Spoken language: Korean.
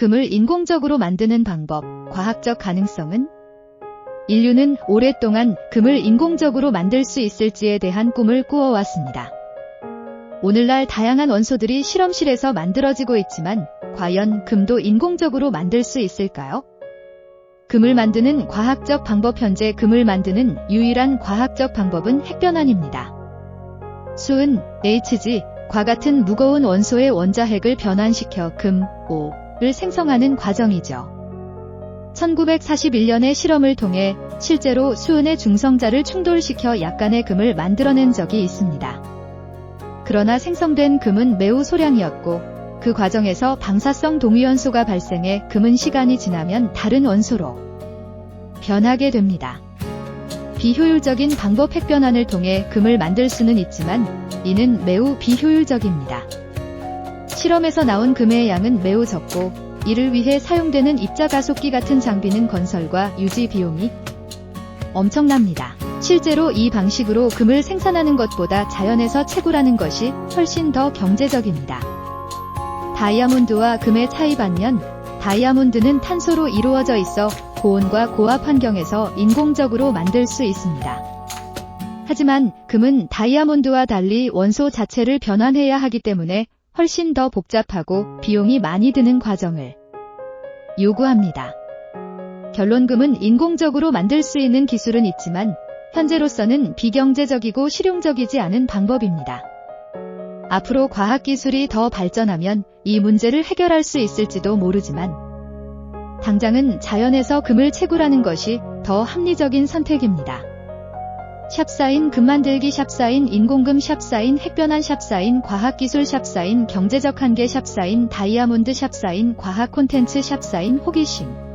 금을 인공적으로 만드는 방법, 과학적 가능성은? 인류는 오랫동안 금을 인공적으로 만들 수 있을지에 대한 꿈을 꾸어왔습니다. 오늘날 다양한 원소들이 실험실에서 만들어지고 있지만 과연 금도 인공적으로 만들 수 있을까요? 금을 만드는 과학적 방법 현재 금을 만드는 유일한 과학적 방법은 핵변환입니다. 수은, Hg, 과 같은 무거운 원소의 원자핵을 변환시켜 금, O 를 생성하는 과정이죠. 1941년의 실험을 통해 실제로 수은의 중성자를 충돌시켜 약간의 금을 만들어낸 적이 있습니다. 그러나 생성된 금은 매우 소량이었고 그 과정에서 방사성 동위원소가 발생해 금은 시간이 지나면 다른 원소로 변하게 됩니다. 비효율적인 방법 핵변환을 통해 금을 만들 수는 있지만 이는 매우 비효율적입니다. 실험에서 나온 금의 양은 매우 적고 이를 위해 사용되는 입자 가속기 같은 장비는 건설과 유지 비용이 엄청납니다. 실제로 이 방식으로 금을 생산하는 것보다 자연에서 채굴하는 것이 훨씬 더 경제적입니다. 다이아몬드와 금의 차이 반면 다이아몬드는 탄소로 이루어져 있어 고온과 고압 환경에서 인공적으로 만들 수 있습니다. 하지만 금은 다이아몬드와 달리 원소 자체를 변환해야 하기 때문에 훨씬 더 복잡하고 비용이 많이 드는 과정을 요구합니다. 결론 금은 인공적으로 만들 수 있는 기술은 있지만 현재로서는 비경제적이고 실용적이지 않은 방법입니다. 앞으로 과학기술이 더 발전하면 이 문제를 해결할 수 있을지도 모르지만 당장은 자연에서 금을 채굴하는 것이 더 합리적인 선택입니다. 샵사인 금만들기 샵사인 인공금 샵사인 핵변환 샵사인 과학기술 샵사인 경제적 한계 샵사인 다이아몬드 샵사인 과학 콘텐츠 샵사인 호기심